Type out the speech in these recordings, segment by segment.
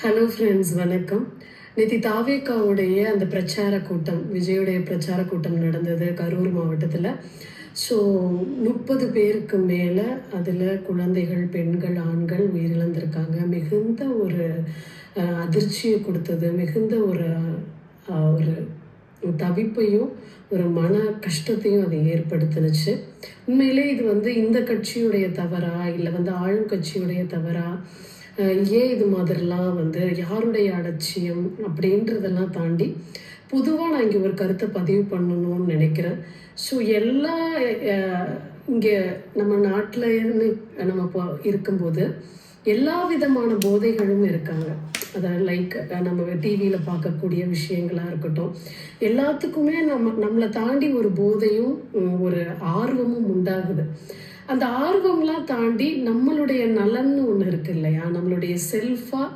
Hello friends வணக்கம். நிதி தாவேக்காவுடைய அந்த பிரச்சார கூட்டம் விஜயுடைய பிரச்சார கூட்டம் நடந்தது கரூர் மாவட்டத்தில். ஸோ முப்பது பேருக்கு மேலே அதில் குழந்தைகள் பெண்கள் ஆண்கள் உயிரிழந்திருக்காங்க. மிகுந்த ஒரு அதிர்ச்சியை கொடுத்தது. மிகுந்த ஒரு ஒரு தவிப்பையும் ஒரு மன கஷ்டத்தையும் அது ஏற்படுத்தினுச்சு. உண்மையிலே இது வந்து இந்த கட்சியுடைய தவறா? இல்லை வந்து ஆளும் கட்சியுடைய தவறா? ஏன் இது மாதிரிலாம் வந்து யாருடைய அலட்சியம் அப்படின்றதெல்லாம் தாண்டி பொதுவாக நான் இங்கே ஒரு கருத்தை பதிவு பண்ணணும்னு நினைக்கிறேன். ஸோ எல்லா இங்கே நம்ம நாட்டில் இருந்து நம்ம இப்போ இருக்கும்போது எல்லா விதமான போதைகளும் இருக்காங்க. அதாவது லைக் நம்ம டிவியில் பார்க்கக்கூடிய விஷயங்களாக இருக்கட்டும். எல்லாத்துக்குமே நம்ம நம்மளை தாண்டி ஒரு போதையும் ஒரு ஆர்வமும் உண்டாகுது. அந்த ஆர்வம்லாம் தாண்டி நம்மளுடைய நலன்னு ஒன்று இருக்கு இல்லையா? நம்மளுடைய செல்ஃபாக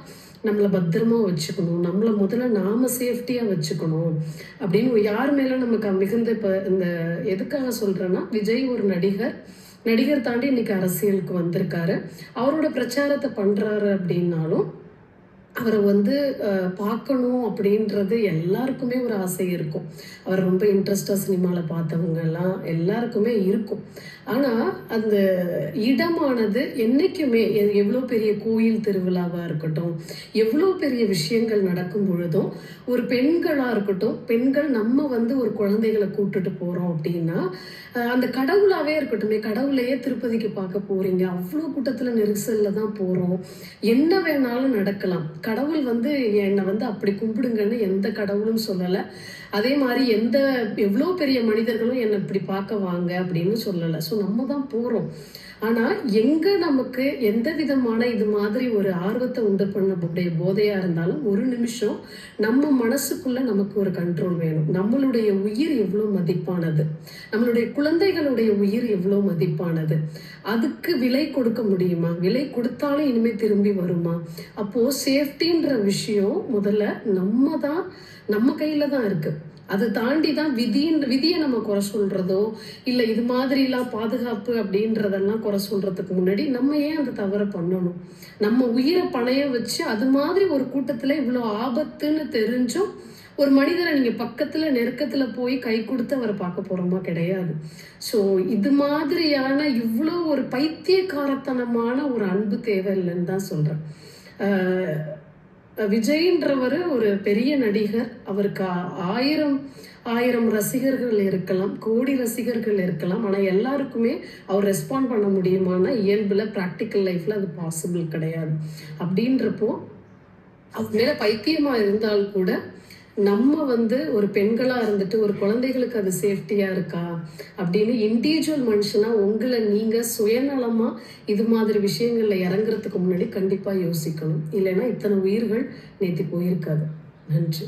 நம்மளை பத்திரமா வச்சுக்கணும். நம்மளை முதல்ல நாம சேஃப்டியாக வச்சுக்கணும். அப்படின்னு யார் மேலே நமக்கு மிகுந்த இப்போ இந்த எதுக்காக சொல்கிறேன்னா விஜய் ஒரு நடிகர். நடிகர் தாண்டி இன்னைக்கு அரசியலுக்கு வந்திருக்காரு. அவரோட பிரச்சாரத்தை பண்ணுறாரு அப்படின்னாலும் அவரை வந்து பார்க்கணும் அப்படின்றது எல்லாருக்குமே ஒரு ஆசை இருக்கும். அவர் ரொம்ப இன்ட்ரெஸ்டாக சினிமாவில் பார்த்தவங்க எல்லாம் எல்லாருக்குமே இருக்கும். ஆனால் அந்த இடமானது என்றைக்குமே எவ்வளோ பெரிய கோயில் திருவிழாவாக இருக்கட்டும் எவ்வளோ பெரிய விஷயங்கள் நடக்கும் பொழுதும் ஒரு பெண்களாக இருக்கட்டும் பெண்கள் நம்ம வந்து ஒரு குழந்தைகளை கூட்டுட்டு போகிறோம் அப்படின்னா அந்த கடவுளாகவே இருக்கட்டுமே கடவுளையே திருப்பதிக்கு பார்க்க போகிறீங்க அவ்வளோ கூட்டத்தில் நெரிசலில் தான் போகிறோம் என்ன வேணாலும் நடக்கலாம். கடவுள் வந்து என்னை வந்து அப்படி கும்பிடுங்கன்னு எந்த கடவுளும் சொல்லலை. அதே மாதிரி எந்த எவ்வளோ பெரிய மனிதர்களும் என்னை இப்படி பார்க்க வாங்க அப்படின்னு சொல்லலை. ஸோ நம்ம தான் போகிறோம் ஆனால் எங்கே நமக்கு எந்த விதமான இது மாதிரி ஒரு ஆர்வத்தை உண்டு பண்ணக்கூடிய போதையாக இருந்தாலும் ஒரு நிமிஷம் நம்ம மனசுக்குள்ளே நமக்கு ஒரு கண்ட்ரோல் வேணும். நம்மளுடைய உயிர் எவ்வளோ மதிப்பானது? நம்மளுடைய குழந்தைகளுடைய உயிர் எவ்வளோ மதிப்பானது? அதுக்கு விலை கொடுக்க முடியுமா? விலை கொடுத்தாலும் இனிமேல் திரும்பி வருமா? அப்போது சேஃப்டின்ற விஷயம் முதல்ல நம்ம தான் நம்ம கையில் தான் இருக்குது அது தாண்டி தான் விதியின் விதியை நம்ம குறை சொல்றதோ இல்லை இது மாதிரிலாம் பாதுகாப்பு அப்படின்றதெல்லாம் குறை சொல்றதுக்கு முன்னாடி நம்ம ஏன் அந்த தவறை பண்ணணும்? நம்ம உயிரை பணைய வச்சு அது மாதிரி ஒரு கூட்டத்தில் இவ்வளோ ஆபத்துன்னு தெரிஞ்சும் ஒரு மனிதரை நீங்கள் பக்கத்தில் நெருக்கத்தில் போய் கை கொடுத்து அவரை பார்க்க போகிறோமா கிடையாது. ஸோ இது மாதிரியான இவ்வளோ ஒரு பைத்தியக்காரத்தனமான ஒரு அன்பு தேவை இல்லைன்னு தான் சொல்கிறேன் விஜய்ன்றவர் ஒரு பெரிய நடிகர். அவருக்கு ஆயிரம் ஆயிரம் ரசிகர்கள் இருக்கலாம் கோடி ரசிகர்கள் இருக்கலாம். ஆனால் எல்லாருக்குமே அவர் ரெஸ்பாண்ட் பண்ண முடியுமான இயல்பில் ப்ராக்டிக்கல் லைஃப்பில் அது பாசிபிள் கிடையாது. அப்படின்றப்போ அவர் மேலே பைத்தியமாக இருந்தால் கூட நம்ம வந்து ஒரு பெண்களாக இருந்துட்டு ஒரு குழந்தைகளுக்கு அது சேஃப்டியாக இருக்கா அப்படின்னு இண்டிவிஜுவல் மனுஷனாக உங்களை நீங்கள் சுயநலமாக இது மாதிரி விஷயங்களில் இறங்குறதுக்கு முன்னாடி கண்டிப்பாக யோசிக்கணும். இல்லைன்னா இத்தனை உயிர்கள் நேற்று போயிருக்காது. நன்றி.